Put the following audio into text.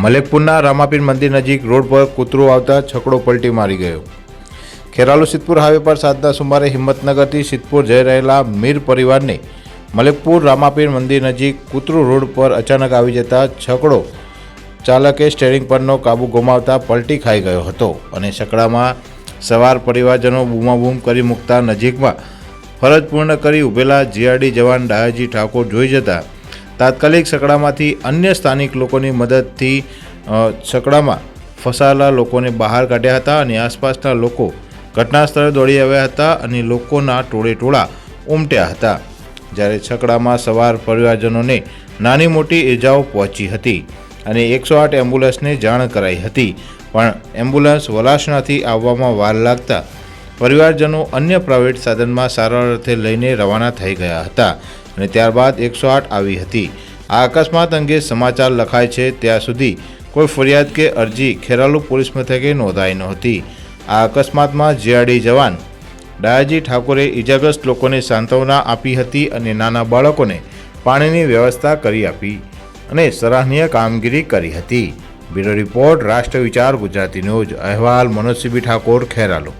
મલેકપુરના રામાપીર મંદિર નજીક રોડ પર કૂતરો આવતા છકડો પલટી મારી ગયો. ખેરાલુ સિદ્ધપુર હાઈવે પર સાતના સુમારે હિંમતનગરથી સિદ્ધપુર જઈ રહેલા મીર પરિવારને મલેકપુર રામાપીર મંદિર નજીક કૂતરું રોડ પર અચાનક આવી જતા છકડો ચાલકે સ્ટેરિંગ પરનો કાબુ ગુમાવતા પલટી ખાઈ ગયો હતો અને છકડામાં સવાર પરિવારજનો બૂમાબૂમ કરી મૂકતા નજીકમાં ફરજ પૂર્ણ કરી ઊભેલા જીઆરડી જવાન ડાયાજી ઠાકોર જોઈ જતા તાત્કાલિક સકડામાંથી અન્ય સ્થાનિક લોકોની મદદથી સકડામાં ફસાયેલા લોકોને બહાર કાઢ્યા હતા અને આસપાસના લોકો ઘટના સ્થળે દોડી આવ્યા હતા અને લોકોના ટોળે ટોળા ઉમટ્યા હતા. જ્યારે છકડામાં સવાર પરિવારજનોને નાની મોટી ઇજાઓ પહોંચી હતી અને એકસો આઠ એમ્બ્યુલન્સને જાણ કરાઈ હતી. પણ એમ્બ્યુલન્સ વલાસણાથી આવવામાં વાર લાગતા પરિવારજનો અન્ય પ્રાઇવેટ સાધનમાં સારવાર અર્થે લઈને રવાના થઈ ગયા હતા. અને ત્યારબાદ એકસો આઠ આવી હતી. આ અકસ્માત અંગે સમાચાર લખાય છે, ત્યાં સુધી કોઈ ફરિયાદ કે અરજી ખેરાલુ પોલીસ મથકે નોંધાઈ નહોતી. આ અકસ્માતમાં જીઆરડી જવાન ડાયાજી ઠાકોરે ઇજાગ્રસ્ત લોકોને સાંત્વના આપી હતી અને નાના બાળકોને પાણીની વ્યવસ્થા કરી આપી અને સરાહનીય કામગીરી કરી હતી. બ્યુરો રિપોર્ટ રાષ્ટ્ર વિચાર ગુજરાતી ન્યૂઝ. અહેવાલ મનોજ સિબી ઠાકોર, ખેરાલુ.